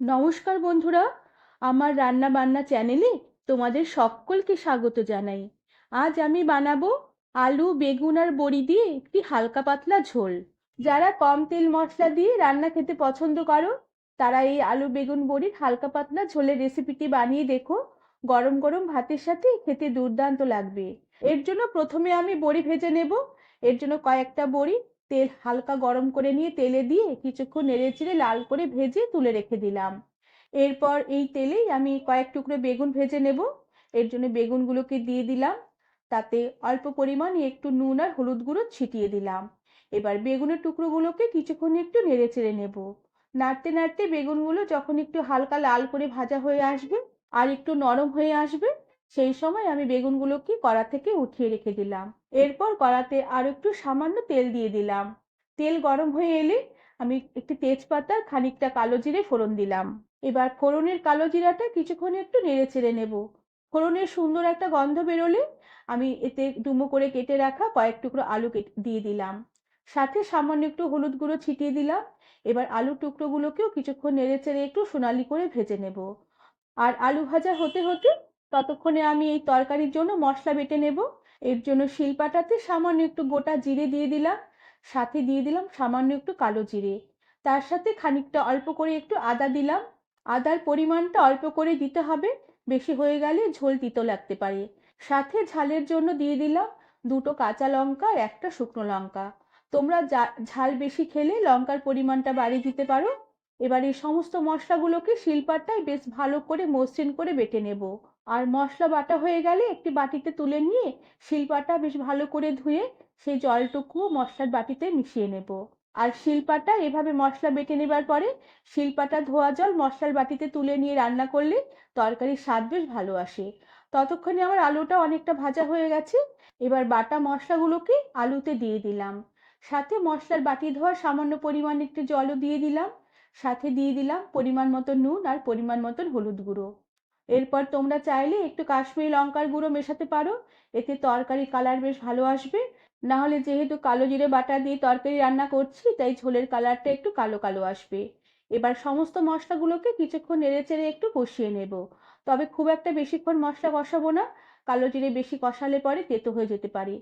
নমস্কার বন্ধুরা, আমার রান্না বান্না চ্যানেলে তোমাদের সকলকে স্বাগত জানাই। আজ আমি বানাবো আলু, বেগুন আর বড়ি দিয়ে একটি হালকা পাতলা ঝোল। যারা কম তেল মশলা দিয়ে রান্না খেতে পছন্দ করো, তারা এই আলু, বেগুন, বড়ির হালকা পাতলা ঝোলের রেসিপিটি বানিয়ে দেখো। গরম গরম ভাতের সাথে খেতে দুর্দান্ত লাগবে। এর জন্য প্রথমে আমি বড়ি ভেজে নেব। এর জন্য কয়েকটা বড়ি তেল হালকা গরম করে নিয়ে তেলে দিয়ে কিছুক্ষণ নেড়ে চেড়ে লাল করে ভেজে তুলে রেখে দিলাম। এরপর এই তেলেই আমি কয়েক টুকরো বেগুন ভেজে নেব। এর জন্য বেগুনগুলোকে দিয়ে দিলাম। তাতে অল্প পরিমাণে একটু নুন আর হলুদ গুঁড়ো ছিটিয়ে দিলাম। এবার বেগুনের টুকরোগুলোকে কিছুক্ষণ একটু নেড়ে চেড়ে নেব। নাড়তে নাড়তে বেগুনগুলো যখন একটু হালকা লাল করে ভাজা হয়ে আসবে আর একটু নরম হয়ে আসবে সেই সময় আমি বেগুনগুলোকে কড়া থেকে উঠিয়ে রেখে দিলাম। এরপর কড়াতে আর একটু সামান্য তেল দিয়ে দিলাম। তেল গরম হয়ে এলে আমি একটি তেজপাতা খানিকটা কালো জিরে ফোড়ন দিলাম। এবার ফোড়নের কালো জিরাটা কিছুক্ষণ একটু নেড়ে চেড়ে নেব। ফোড়নের সুন্দর একটা গন্ধ বেরোলে আমি এতে ডুমো করে কেটে রাখা কয়েক টুকরো আলু দিয়ে দিলাম। সাথে সামান্য একটু হলুদ গুঁড়ো ছিটিয়ে দিলাম। এবার আলু টুকরোগুলোকেও কিছুক্ষণ নেড়ে চেড়ে একটু সোনালি করে ভেজে নেব। আর আলু ভাজা হতে হতে ততক্ষণে আমি এই তরকারির জন্য মশলা বেটে নেব। এর জন্য শিলপাটাতে সামান্য একটু গোটা জিরে দিয়ে দিলাম। সাথে দিয়ে দিলাম সামান্য একটু কালো জিরে। তার সাথে খানিকটা অল্প করে একটু আদা দিলাম। আদার পরিমাণটা অল্প করে দিতে হবে। বেশি হয়ে গেলে ঝোল তিতো লাগতে পারে। সাথে ঝালের জন্য দিয়ে দিলাম দুটো কাঁচা লঙ্কা আর একটা শুকনো লঙ্কা। তোমরা ঝাল বেশি খেলে লঙ্কার পরিমাণটা বাড়িয়ে দিতে পারো। এবার এই সমস্ত মশলাগুলোকে শিলপাটায় বেশ ভালো করে মসৃণ করে বেটে নেব। আর মশলা বাটা হয়ে গেলে একটি বাটিতে তুলে নিয়ে শিলপাটা বেশ ভালো করে ধুয়ে সেই জলটুকুও মশলার বাটিতে মিশিয়ে নেব। আর শিলপাটা এভাবে মশলা বেটে নেবার পরে শিলপাটা ধোয়া জল মশলার বাটিতে তুলে নিয়ে রান্না করলে তরকারির স্বাদ বেশ ভালো আসে। ততক্ষণে আমার আলুটা অনেকটা ভাজা হয়ে গেছে, এবার বাটা মশলাগুলোকে আলুতে দিয়ে দিলাম। সাথে মশলার বাটি ধোয়া সামান্য পরিমাণ একটু জলও দিয়ে দিলাম। সাথে দিয়ে দিলাম পরিমাণ মতো নুন আর পরিমাণ মতন হলুদ গুঁড়ো। এরপর তোমরা চাইলে একটু কাশ্মীরি লঙ্কার গুঁড়ো মেশাতে পারো, এতে তরকারি কালার বেশ ভালো আসবে। না হলে যেহেতু কালো জিরে বাটা দিয়ে তরকারি রান্না করছি, তাই ঝোলের কালারটা একটু কালো কালো আসবে। এবার সমস্ত মশলাগুলোকে কিছুক্ষণ নেড়ে চেড়ে একটু কষিয়ে নেব। তবে খুব একটা বেশিক্ষণ মশলা কষাবো না, কালো জিরে বেশি কষালে পরে তেতো হয়ে যেতে পারে।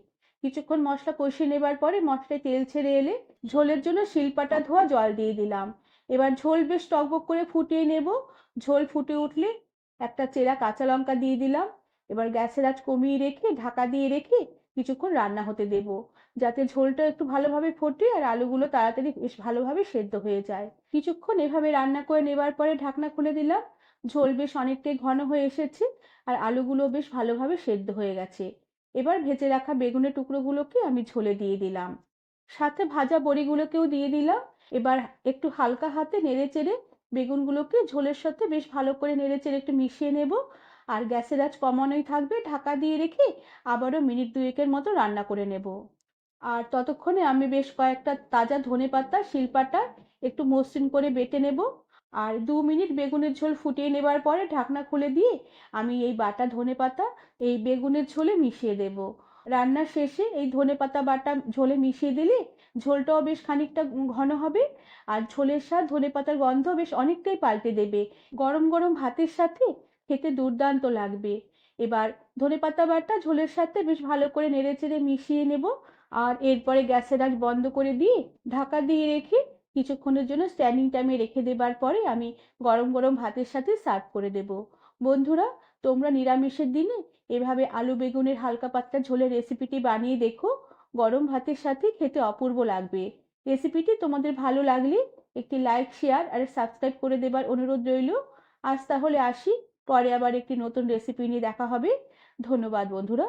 কিছুক্ষণ মশলা কষিয়ে নেবার পরে মশলায় তেল ছেড়ে এলে ঝোলের জন্য শিলপাটা ধোয়া জল দিয়ে দিলাম। এবার ঝোল বেশ টকবক করে ফুটিয়ে নেব। ঝোল ফুটে উঠলে একটা চেরা কাঁচা লঙ্কা দিয়ে দিলাম। এবার গ্যাসের আঁচ কমিয়ে রেখে ঢাকা দিয়ে রেখে কিছুক্ষণ রান্না হতে দেব। যাতে ঝোলটা একটু ভালোভাবে ফোটে আর আলুগুলো তাড়াতাড়ি বেশ ভালোভাবে সেদ্ধ হয়ে যায়। কিছুক্ষণ এভাবে রান্না করে নেবার পরে ঢাকনা খুলে দিলাম। ঝোল বেশ অনেকটাই ঘন হয়ে এসেছে আর আলুগুলো বেশ ভালোভাবে সেদ্ধ হয়ে গেছে। এবার ভেজে রাখা বেগুনের টুকরোগুলোকে আমি ঝোলে দিয়ে দিলাম। সাথে ভাজা বড়িগুলোকেও দিয়ে দিলাম। এবার একটু হালকা হাতে নেড়ে চেড়ে বেগুনগুলোকে ঝোলের সাথে বেশ ভালো করে নেড়ে চেড়ে একটু মিশিয়ে নেব। আর গ্যাসের আঁচ কমানোই থাকবে। ঢাকা দিয়ে রেখে আবারও মিনিট দুয়েকের মতো রান্না করে নেব। আর ততক্ষণে আমি বেশ কয়েকটা তাজা ধনে পাতা শিলপাটা একটু মসৃণ করে বেটে নেব। আর দু মিনিট বেগুনের ঝোল ফুটিয়ে নেবার পরে ঢাকনা খুলে দিয়ে আমি এই বাটা ধনে পাতা এই বেগুনের ঝোলে মিশিয়ে দেব। রান্নার শেষে এই ধনে পাতা বাটা ঝোলে মিশিয়ে দিলে ঝোলটাও বেশ খানিকটা ঘন হবে। আর ঝোলের স্বাদ ধনে পাতার গন্ধ বেশ অনেকটাই পাল্টে দেবে। গরম গরম ভাতের সাথে খেতে দুর্দান্ত লাগবে। এবার ধনে পাতা বাটা ঝোলের সাথে বেশ ভালো করে নেড়ে চেড়ে মিশিয়ে নেব। আর এরপরে গ্যাসের আঁচ বন্ধ করে দিয়ে ঢাকা দিয়ে রেখে কিছুক্ষণের জন্য স্ট্যান্ডিং টাইমে রেখে দেবার পরে আমি গরম গরম ভাতের সাথে সার্ভ করে দেব। বন্ধুরা, তোমরা নিরামিষের দিনে এভাবে আলু বেগুনের হালকা পাতলা ঝোলের রেসিপিটি বানিয়ে দেখো। গরম ভাতের সাথে খেতে অপূর্ব লাগবে। রেসিপিটি তোমাদের ভালো লাগলে একটি লাইক, শেয়ার আর সাবস্ক্রাইব করে দেবার অনুরোধ রইল। আজ তাহলে আসি, পরে আবার একটি নতুন রেসিপি নিয়ে দেখা হবে। ধন্যবাদ বন্ধুরা।